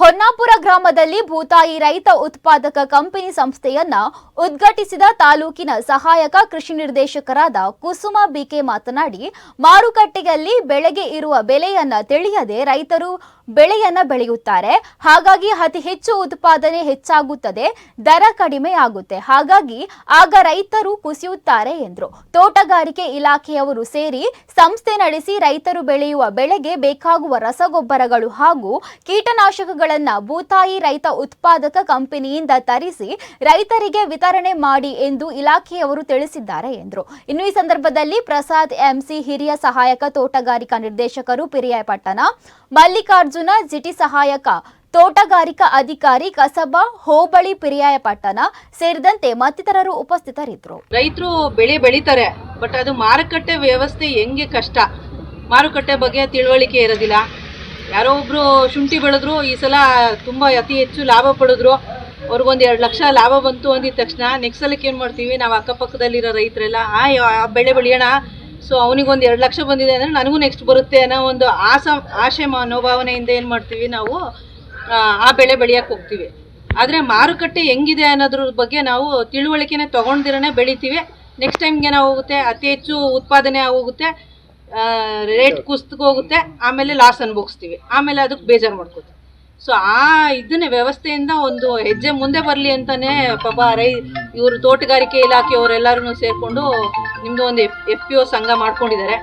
ಹೊನ್ನಾಪುರ ಗ್ರಾಮದಲ್ಲಿ ಭೂತಾಯಿ ರೈತ ಉತ್ಪಾದಕ ಕಂಪನಿ ಸಂಸ್ಥೆಯನ್ನ ಉದ್ಘಾಟಿಸಿದ ತಾಲೂಕಿನ ಸಹಾಯಕ ಕೃಷಿ ನಿರ್ದೇಶಕರಾದ ಕುಸುಮ ಬಿಕೆ ಮಾತನಾಡಿ, ಮಾರುಕಟ್ಟೆಯಲ್ಲಿ ಬೆಳೆಗೆ ಇರುವ ಬೆಲೆಯನ್ನ ತಿಳಿಯದೆ ರೈತರು ಬೆಳೆಯನ್ನ ಬೆಳೆಯುತ್ತಾರೆ. ಹಾಗಾಗಿ ಅತಿ ಹೆಚ್ಚು ಉತ್ಪಾದನೆ ಹೆಚ್ಚಾಗುತ್ತದೆ, ದರ ಕಡಿಮೆ ಆಗುತ್ತೆ. ಹಾಗಾಗಿ ಆಗ ರೈತರು ಕುಸಿಯುತ್ತಾರೆ ಎಂದರು. ತೋಟಗಾರಿಕೆ ಇಲಾಖೆಯವರು ಸೇರಿ ಸಂಸ್ಥೆ ನಡೆಸಿ ರೈತರು ಬೆಳೆಯುವ ಬೆಳೆಗೆ ಬೇಕಾಗುವ ರಸಗೊಬ್ಬರಗಳು ಹಾಗೂ ಕೀಟನಾಶಕಗಳನ್ನ ಭೂತಾಯಿ ರೈತ ಉತ್ಪಾದಕ ಕಂಪನಿಯಿಂದ ತರಿಸಿ ರೈತರಿಗೆ ವಿತರಣೆ ಮಾಡಿ ಎಂದು ಇಲಾಖೆಯವರು ತಿಳಿಸಿದ್ದಾರೆ ಎಂದರು. ಇನ್ನು ಈ ಸಂದರ್ಭದಲ್ಲಿ ಪ್ರಸಾದ್ ಎಂಸಿ ಹಿರಿಯ ಸಹಾಯಕ ತೋಟಗಾರಿಕಾ ನಿರ್ದೇಶಕರು ಪಿರಿಯಾಪಟ್ಟಣ ಮಲ್ಲಿಕಾರ್ಜುನ ಜಿಟಿ ಸಹಾಯಕ ತೋಟಗಾರಿಕಾ ಅಧಿಕಾರಿ ಕಸಬಾ, ಹೋಬಳಿ ಪಿರಿಯಾಯಪಟ್ಟಣ ಸೇರಿದಂತೆ ಮತ್ತಿತರರು ಉಪಸ್ಥಿತರಿದ್ದರು. ರೈತರು ಬೆಳೆ ಬೆಳೀತಾರೆ ಬಟ್ ಅದು ಮಾರುಕಟ್ಟೆ ವ್ಯವಸ್ಥೆ ಹೆಂಗೆ ಕಷ್ಟ? ಮಾರುಕಟ್ಟೆ ಬಗ್ಗೆ ತಿಳುವಳಿಕೆ ಇರೋದಿಲ್ಲ. ಯಾರೋ ಒಬ್ರು ಶುಂಠಿ ಬೆಳೆದ್ರು ಈ ಸಲ ತುಂಬ ಅತಿ ಹೆಚ್ಚು ಲಾಭ ಪಡೆದ್ರು. ಅವ್ರಿಗೊಂದು ಎರಡು ಲಕ್ಷ ಲಾಭ ಬಂತು ಅಂದಿದ ತಕ್ಷಣ ನೆಕ್ಸ್ಟ್ ಸಲಕ್ಕೆ ಏನು ಮಾಡ್ತೀವಿ ನಾವು ಅಕ್ಕಪಕ್ಕದಲ್ಲಿರೋ ರೈತರೆಲ್ಲ ಆ ಬೆಳೆ ಬೆಳೆಯೋಣ. ಸೊ ಅವನಿಗೊಂದು ಎರಡು ಲಕ್ಷ ಬಂದಿದೆ ಅಂದರೆ ನನಗೂ ನೆಕ್ಸ್ಟ್ ಬರುತ್ತೆ ಅನ್ನೋ ಒಂದು ಆಸ ಆಶೆ ಮನೋಭಾವನೆಯಿಂದ ಏನು ಮಾಡ್ತೀವಿ ನಾವು ಆ, ಬೆಳೆ ಬೆಳೆಯಕ್ಕೆ ಹೋಗ್ತೀವಿ. ಆದರೆ ಮಾರುಕಟ್ಟೆ ಹೆಂಗಿದೆ ಅನ್ನೋದ್ರ ಬಗ್ಗೆ ನಾವು ತಿಳುವಳಿಕೆನೆ ತಗೊಂಡಿರೋನೆ ಬೆಳಿತೀವಿ. ನೆಕ್ಸ್ಟ್ ಟೈಮ್ಗೆ ನಾವು ಹೋಗುತ್ತೆ ಅತಿ ಹೆಚ್ಚು ಉತ್ಪಾದನೆ ಹೋಗುತ್ತೆ ರೇಟ್ ಕುಸ್ತ್ಕೋಗುತ್ತೆ ಆಮೇಲೆ ಲಾಸ್ ಅನುಭವಿಸ್ತೀವಿ ಆಮೇಲೆ ಅದಕ್ಕೆ ಬೇಜಾರು ಮಾಡ್ಕೋತೀವಿ ಸೊ ಆ ಇದನ್ನ ವ್ಯವಸ್ಥೆಯಿಂದ ಒಂದು ಹೆಜ್ಜೆ ಮುಂದೆ ಬರಲಿ ಅಂತಾನೆ ಪಾಪ ರೈ, ಇವರು ತೋಟಗಾರಿಕೆ ಇಲಾಖೆಯವರೆಲ್ಲರೂ ಸೇರಿಕೊಂಡು ನಿಮ್ಮದು ಒಂದು ಎಫ್ ಎಫ್ ಪಿ ಒ ಸಂಘ ಮಾಡ್ಕೊಂಡಿದ್ದಾರೆ.